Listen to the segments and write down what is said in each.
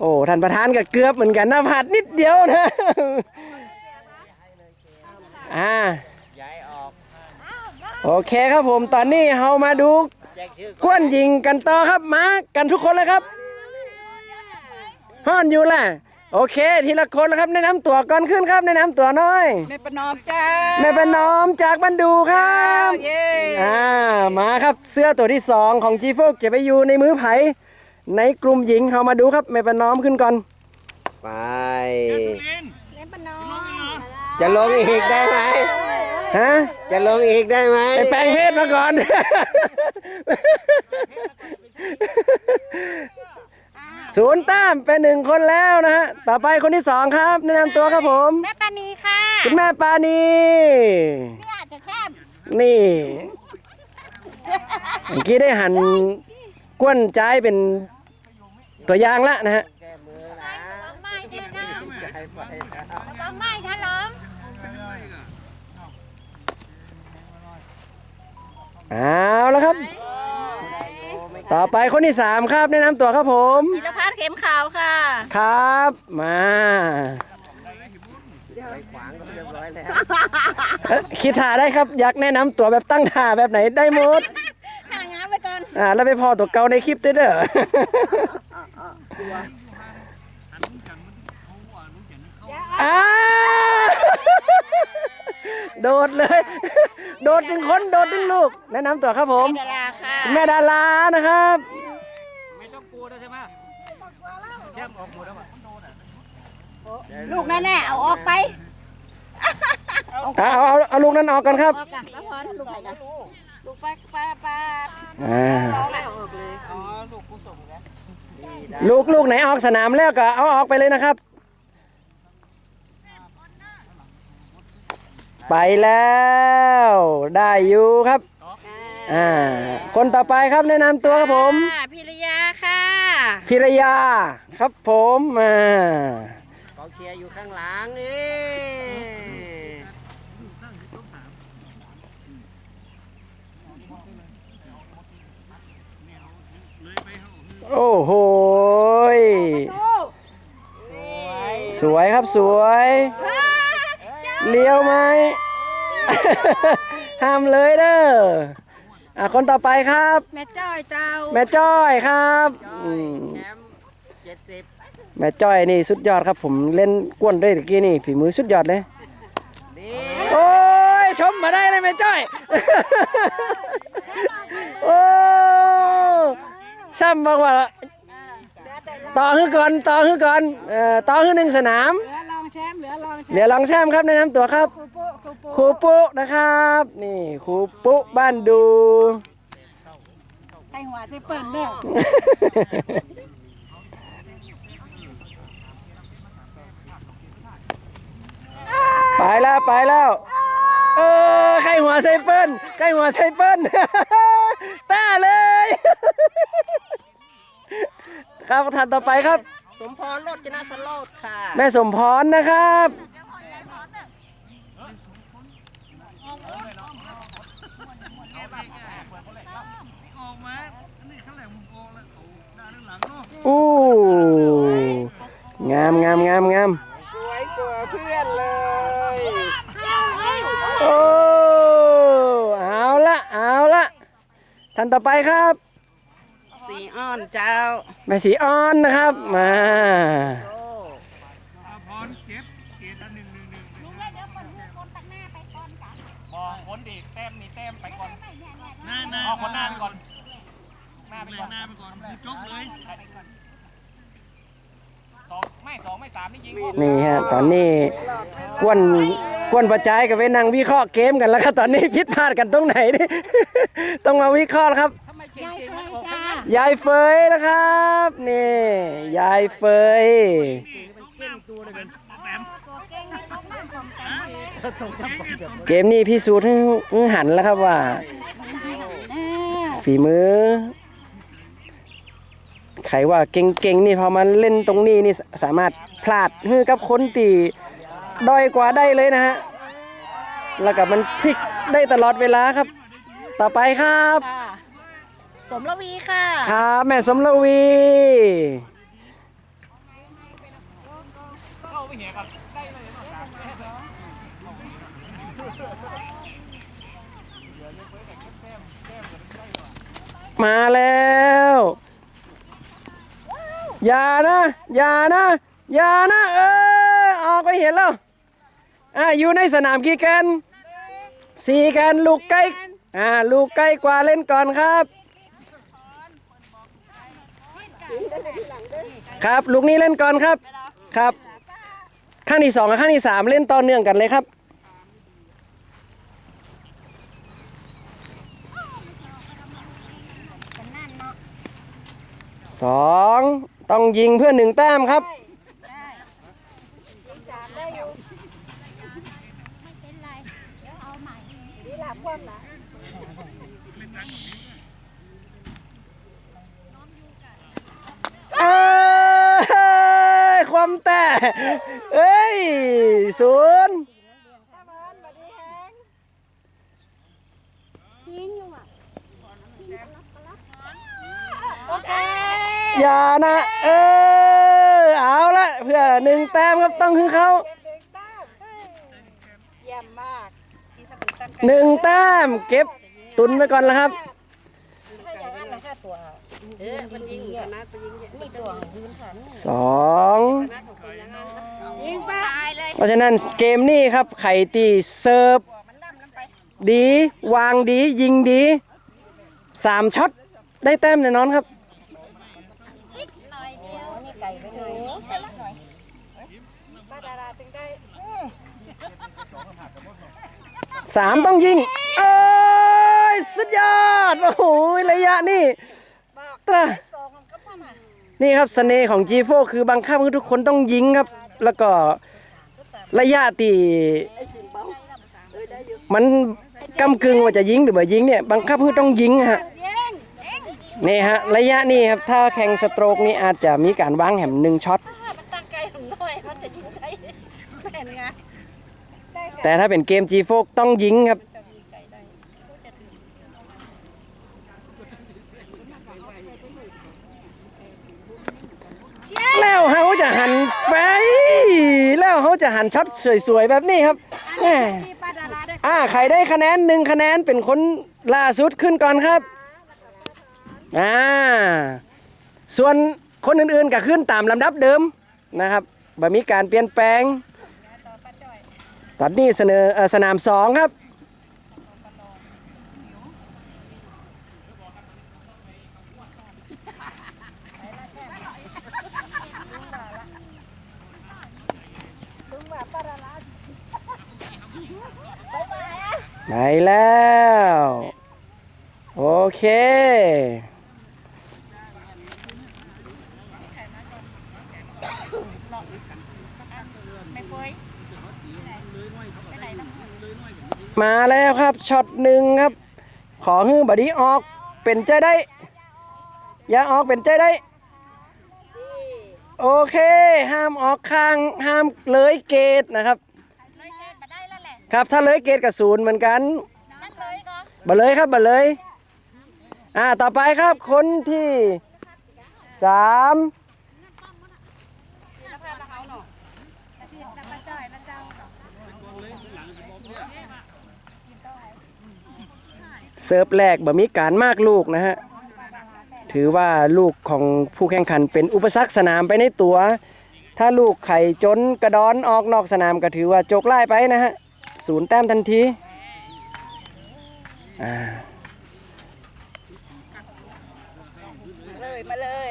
โอ้ท่านประธานก็เกือบเหมือนกันนะผัดนิดเดียวนะอ่าย้ายออกโอเคครับผมตอนนี้เรามาดูแจ้งชื่อกวนยิงกันต่อครับมากันทุกคนเลยครับฮ้อนอยู่แหละโอเค ทีละคนนะครับแนะนำตัวก่อนขึ้นครับแนะนำตัวหน้อยแม่ประนอมจ้าแม่เป็นน้อมจากบันดูครับ เย้อ่ามาครับเสื้อตัวที่สองของจีฟกจะไปอยู่ในมือไผ่ ในกลุ่มหญิงเรามาดูครับแม่เป็นน้อมขึ้นก่อน ไปจะลงอีกได้ไหม ฮะ จะลงอีกได้ไหมไปแปลงเพศมาก่อน ศูนย์แต้มเป็นหนึ่งคนแล้วนะฮะ ต่อไปคนที่สองครับ แนะนำตัวครับผม แม่ปานีค่ะคุณแม่ปานีเนี่ยจะแช่มนี่ เมื่อกี้ได้หันกวนใจายเป็น ตัวอย่างละนะฮะแก้มือนะต้องไม้เนี่ยนะไปไปนะต้องไม้ถ้าล้อมเอาแล้วครับ ต่อไปคนที่สามครับแนะนำตัวครับผม พิรพัฒน์เข็มขาวค่ะ ครับมาไปขวางก็เรียบร้อยแล้วเอ๊ะคิดท่าได้ครับ อยากแนะนำตัวแบบตั้งท่าแบบไหนได้หมด ห่างงานไปก่ อนอ่าแล้วไปพอตัวเก่าในคลิปด้วยเด้ออ้าโดดเลย โดดถึงคนโดดถึงลูก แนะนำตัวครับผม ดาราค่ะคุณแม่ดารานะครับลูกแน่ๆเอาออกไปเอาเอาเอาเอาลูกนั้นออกกันครับ ออกกันแล้วพอลูกไปนะ ลูกปไปไปอ่าเอาไม่ออกเลยลูกลูกไหนออกสนามแล้วก็เอาออกไปเลยนะครับ ไปแล้ว ได้อยู่ครับ อ่า คนต่อไปครับแนะนำตัวครับผมค่ะพิรยาค่ะพิรยาครับผมอ่า กองเชียร์อยู่ข้างหลังนี่ โอ้โหยสวยสวยครับสวย เลี้ยวไหม ห้ามเลยเด้ออะคนต่อไปครับ แม่จ้อยเจ้า แม่จ้อยครับจ้ออืยมแชมป์เจ็ดสิบแม่จ้อยนี่สุดยอดครับผมเล่นกวนด้วยตะกี้นี่ฝีมือสุดยอดเลย ดีโอ้ยชมมาได้เลยแม่จ้อย โอ้ ช่ำบอกว่าต่อฮือก่อนต่อฮือก่อนเอ่อต่อฮือหนึ่งสนาม เหลือรองแชมป์เหลือรองแชมป์เดี๋ยวลองแชมป์ครับแนะนำตัวครับ ครูปุ๊ครูปุ๊ครูปุ๊นะครับ นี่ครูปุ๊บ้านดูไก่หัวใส่เปิ้ลเด้อไปแล้วไปแล้ว เออไข่หัวไซเปิลไข่หัวไซเปิล ต้าเลย ครับท่านต่อไปครับ สมพรโรจนสโลดค่ะ แม่สมพรนะครับอู้งามงามงามงามสวยกว่าเพื่อนเลยโอ้เอาละเอาละท่านต่อไปครับ สีอ้อนเจ้าแม่สีอ้อนนะครับมามองคนดีแต้มนี่แต้มไปก่อนหน้าหน้าเอาคนหน้าไปก่อนหน้าไปก่อนหน้าไปก่อนจบเลยสองไม่สองไม่สามนี่ยิงนี่ฮะตอนนี้กวนกวนประจายกับไปนั่งวิเคราะห์เกมกันแล้วครับตอนนี้ผิดพลาดกันตรงไหนนี่ต้องมาวิเคราะห์ครับทำไมเก่งๆมันออกจ้า ยายเฟยนะครับนี่ยายเฟยเกมนี้พี่สูตรห้หันแล้วครับว่า ฝีมือใครว่าเก่งๆนี่พอมาเล่นตรงนี้นี่สามารถพลาดฮือกับคนตีด้อยกว่าได้เลยนะฮะแล้วก็มันพลิกได้ตลอดเวลาครับ ต่อไปครับ สมรวีค่ะ ครับแม่สมรวี มาแล้ว อย่านะ อย่านะ อย่านะ เออออกไปเห็นแล้วอ่าอยู่ในสนามกี่แกนสี่แกนลูกใกล้อ่าลูกใกล้กว่าเล่นก่อนครับ ครับลูกนี้เล่นก่อนครับครับข้างที่สองกับข้างที่สามเล่นต่อเนื่องกันเลยครับ สองต้องยิงเพื่อหนึ่งแต้มครับ เอ้ยความแต่ เอ้ยศูนย์อย่านะ เออ เอาละเพื่อหนึ่งแต้มครับต้องขึ้นเขาเยี่ยมมากหนึ่งแต้มเก็บตุนไว้ก่อนแล้วครับ ถ้าอย่างนั้นเราแค่ตัว เออมันยิงอย่างนั้นไปยิงนี่ตัวยืนขันสองยิงไปตายเลยเพราะฉะนั้นเกมนี้ครับไข่ตีเซิร์ฟมันล่ำลำไปดี วางดี ยิงดีสามช็อตได้แต้มแน่นอนครับหน่อยเดียวนี่ไก่ไปหน่อยใส่หน่อยป้าดาราถึงได้สามต้องยิง เอ้ยสุดยอด โอ้โหระยะนี่ ตรานี่ครับเสน่ห์ของ G4 คือบังคับให้ทุกคนต้องยิงครับ แล้วก็ระยะตีมันกำกึ่งว่าจะยิงหรือไม่ยิงเนี่ยบังคับให้ต้องยิงฮะนี่ฮะระยะนี่ครับถ้าแข่งสโตรกนี่อาจจะมีการวางแหมหนึ่งช็อตแม่นไงได้ค่ะแต่ถ้าเป็นเกม G4 ต้องยิงครับ จะยิงไกลได้จะถึง แล้วเขาจะหันไป แล้วเขาจะหันช็อตสวยๆแบบนี้ครับแหมที่ป้าดาราได้อ่าใครได้คะแนนหนึ่งคะแนนเป็นคนล่าสุดขึ้นก่อนครับอ่าส่วนคนอื่นๆก็ขึ้นตามลำดับเดิมนะครับบ่มีการเปลี่ยนแปลงตอนนี้เสนอเอ่อสนามสองครับ ไปแล้ว โอเคไม่เฟ้ยมาแล้วครับช็อตหนึ่งครับ ขอฮื้อบดีออกเป็นใจได้ อย่าออกเป็นใจได้ โอเค ห้ามออกข้างห้ามเลยเกตนะครับ ครับถ้าเลยเกตกับศูนย์เหมือนกันนั่นเลยก็บาเลยครับบาเลยอ่าต่อไปครับคนที่สามเซิร์ฟแรกบ่มีการมากลูกนะฮะ ถือว่าลูกของผู้แข่งขันเป็นอุปสรรคสนามไปในตัว ถ้าลูกไข่จนกระดอนออกนอกสนามก็ถือว่าโจกไล่ไปนะฮะ ศูนย์แต้มทันทีอ่าเลยมาเลย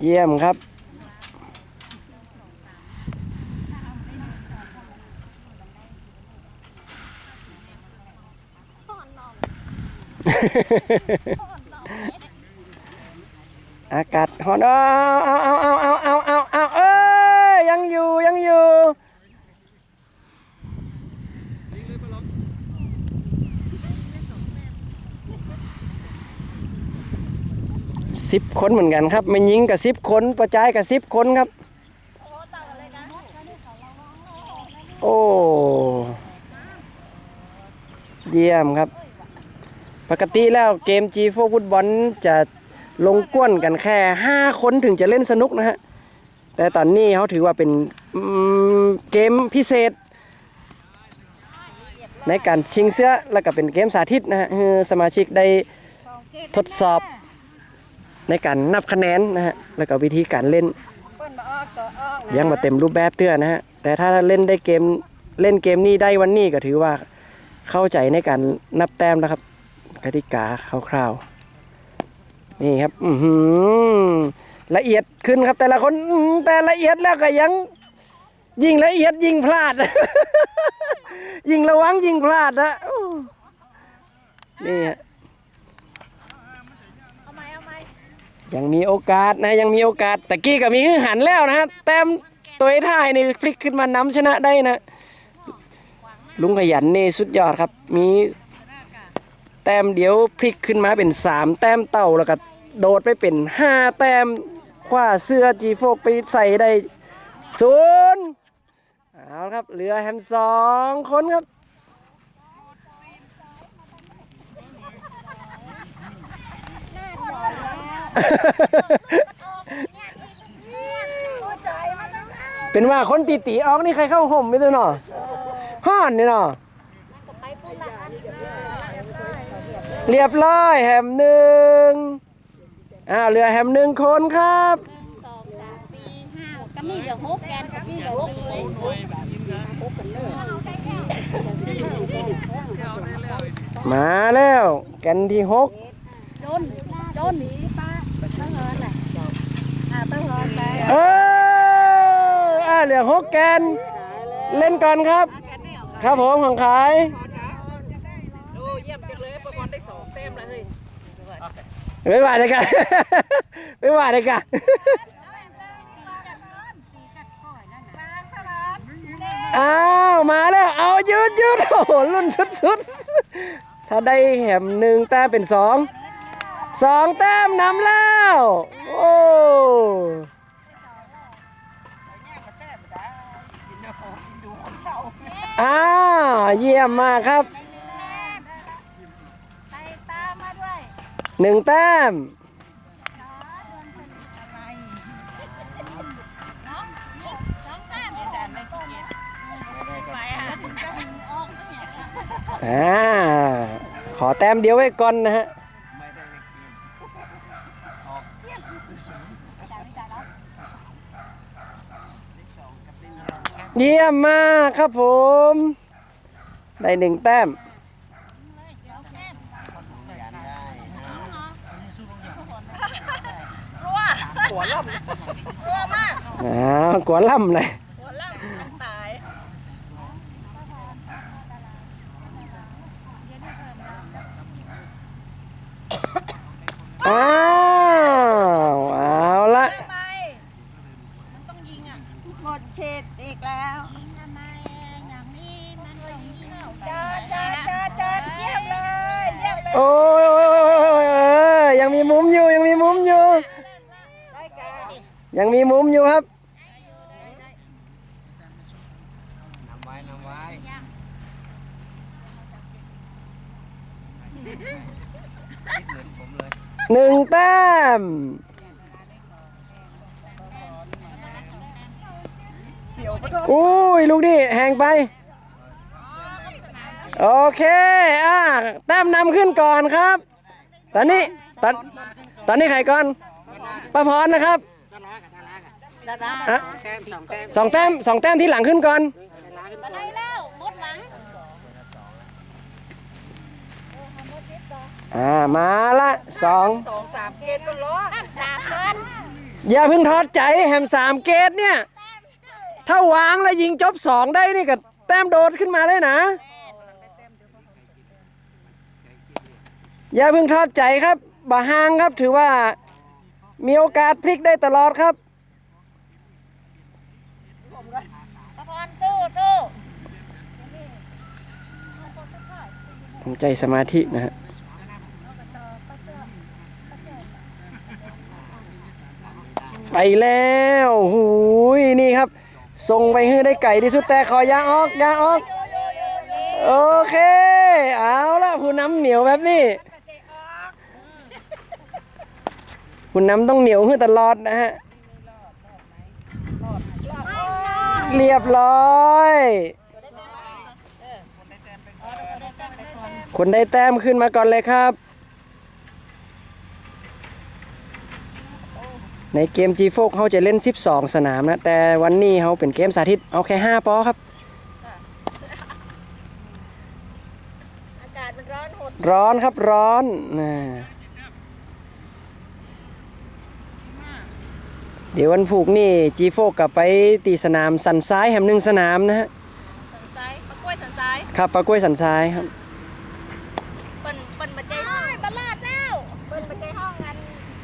เยี่ยมครับ อากาศฮอนเอาเอาเอาเอาเอาเอาเอาเอ้ยยังอยู่ยังอยู่สิบคนเหมือนกันครับไม่ยิงกับสิบคนประจายกับสิบคนครับ โอ้เยี่ยมครับ ปกติแล้วเกมจีโฟฟุตบอลจะ ลงก้วนกันแค่5คนถึงจะเล่นสนุกนะฮะ แต่ตอนนี้เขาถือว่าเป็นเกมพิเศษ ในการชิงเสื้อแล้วก็เป็นเกมสาธิตนะฮะสมาชิกได้ทดสอบในการนับคะแนนนะฮะ แล้วก็วิธีการเล่นเปิ้นมาออกตัวออกนะยังมาเต็มรูปแบบเตื้อนะฮะ แต่ถ้าเล่นได้เกมเล่นเกมนี้ได้วันนี้ก็ถือว่าเข้าใจในการนับแต้มแล้วครับกติกาคร่าวๆ นี่ครับอืละเอียดขึ้นครับแต่ละคนแต่ละเอียดแล้วก็ยัง ยิงละเอียดยิงพลาด ยิงระวังยิงพลาดนะนี่ฮะยังมีโอกาสนะยังมีโอกาสตะกี้ก็มีฮือหันแล้วนะฮะแต้มตัวท้ายนี่พลิกขึ้นมานำชนะได้นะ ลุงขยันนี่สุดยอดครับ มี แต้มเดี๋ยวพลิกขึ้นมาเป็นสามแต้มเต่าแล้วก็ โดดไปเป็นห้าแต้มคว้าเสื้อจีโฟกไปใส่ได้ศูนย์เอาครับเหลือแฮมสองคนครับเป็นว่าคนตีตีออกนี่ใครเข้าห่มไม่ได้เนาะห่อนนี่เนาะไปพูดละอันเรียบร้อยแฮมหนึ่ง อ้าวเหลือแฮมหนึ่งคนครับสองสามสี่ห้าก็มีเดี๋ยวหกแกนก็มีเดี๋ยวหกเลยหกกันเลยมาแล้วแกนที่หกจนจนป้าต้องเฮินน่ะอ่าต้องเฮินไปเอออ่าเหลือหกแกนเล่นก่อนครับ ครับผมของขาย โอ้เยี่ยมจังเลยประกอนได้สองเต็มเลย ไม่ว่าเลยกัน ไม่ว่าเลยกันอ้าวมาแล้วเอาหยุดหยุดโอ้โหรุ่นสุดๆถ้าได้แหมหนึ่งแต้มเป็นสองสองแต้มนำแล้วโอ้อ้าวเยี่ยมมากครับ หนึ่งแต้มสองแต้มอาจารย์ไม่ขี้เกียจไปอะถึงจะถึงออกเนี่ยอ่าขอแต้มเดียวไว้ก่อนนะฮะเยี่ยมมากครับผม ได้หนึ่งแต้ม หัวล่มรัวมากอ้าวกลัวล่ำเลยหัวล่ำตายอ้าวเอาละทำไมมันต้องยิงอะหมดเฉดอีกแล้วทำไมอย่างนี้มันต้องยิงจอดจอดจอดจอดเยี่ยมเลยเยี่ยมเลยโอ้ยโอ้ยโอ้ยโอ้ยเออยังมีมุมอยู่ยังมีมุมอยู่ได้แก่ ยังมีมุมอยู่ครับนำไว้นำไว้หนึ่งแต้มอุ้ยลูกนี่แหงไป โอเค อ่าแต้มนำขึ้นก่อนครับ ตอนนี้ ตอนตอนนี้ใครก่อนป้าพรนะครับ ดาดาอะแต้มสองแต้มสองแต้มสองแต้มที่หลังขึ้นก่อน มาได้แล้วหมดหวังอ่ามาละสองสองสามเกณฑ์ก็ล้อสามเกินอย่าเพิ่งทอดใจแฮมสามเกตเนี่ย ถ้าวางแล้วยิงจบสองได้นี่ก็แต้มโดดขึ้นมาเลยนะ อย่าเพิ่งทอดใจครับบาฮางครับถือว่ามีโอกาสพลิกได้ตลอดครับ ใจสมาธินะฮะไปแล้วหูยนี่ครับ ส่งไปให้ได้ไก่ที่สุดแต่ขอยาออกยาออก โอเค เอาละผู้น้ำเหนียวแบบนี้ผู้น้ำต้องเหนียวฮื้อตลอดนะฮะ เรียบร้อย คนได้แต้มขึ้นมาก่อนเลยครับ ในเกม G โฟกเขาจะเล่น 12 สนามนะ แต่วันนี้เขาเป็นเกมสาธิต เอาแค่ 5 ปอครับ อากาศมันร้อนหดร้อนครับร้อนนะเดี๋ยววันผูกนี่ G โฟกกลับไปตีสนามสันซ้ายแหมหนึ่งสนามนะฮะ สันซ้ายมะกล้วยสันซ้าย ครับปลากล้วยสันซ้ายครับ เปิ้นเปิ้นมาใจห้องตลาดแล้วเปิ้นมาใจห้องกัน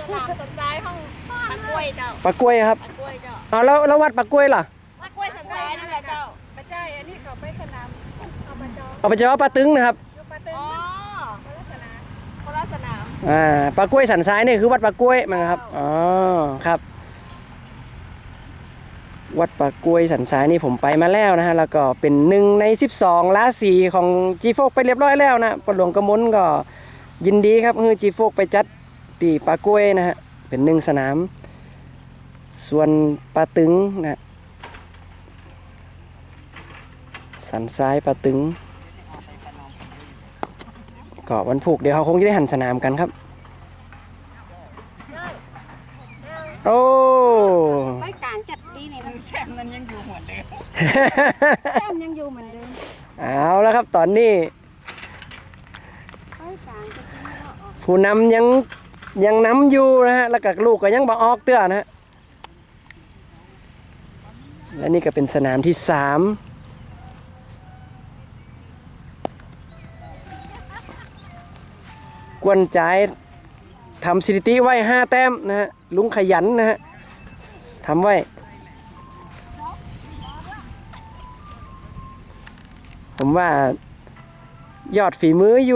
สนามสันซ้ายห้องมะก ล้วยเจ้าปลากล้วยครับมะกล้วยเจ้าเอาแล้วแล้ววัดปลากล้วยล่ะมะกล้วยสันซ้ายนั่นแหละเจ้าไม่ใช่ อันนี้เขาไปสนามอบจเอาไปเจอปลาตึงนะครับอยู่ปาเต้นอ๋อคนละสนามคนละสนามอ่าปลากล้วยสันซ้ายนี่คือวัดปลากล้วยมั้งครับอ๋อครับ วัดปลากล้วยสันซ้ายนี่ผมไปมาแล้วนะฮะแล้วก็เป็นหนึ่งใน 12ล้าสีของจีโฟกไปเรียบร้อยแล้วนะปหลวงกระมนก็ยินดีครับคือจีโฟกไปจัดตีปลากล้วยนะฮะเป็นหนึ่งสนาม ส่วนปลาตึงนะสันซ้ายปลาตึงก็วันผูกเดี๋ยวเขาคงจะได้หันสนามกันครับ โอ้ไปกลางจัดดีนี่แชมป์นั้นยังอยู่เหมือนเดิมแช่มยังอยู่เหมือนเดิมเอาแล้วครับตอนนี้ไปกลางจัดดีเนาะผู้นำยังยังนำอยู่นะฮะแล้วก็ลูกก็ยังบ่ออกเตื้อนะฮะ และนี่ก็เป็นสนามที่สามกวนใจทำสถิติไว้ห้าแต้มนะฮะลุงขยันนะฮะทำไว้ผมว่ายอดฝีมืออยู่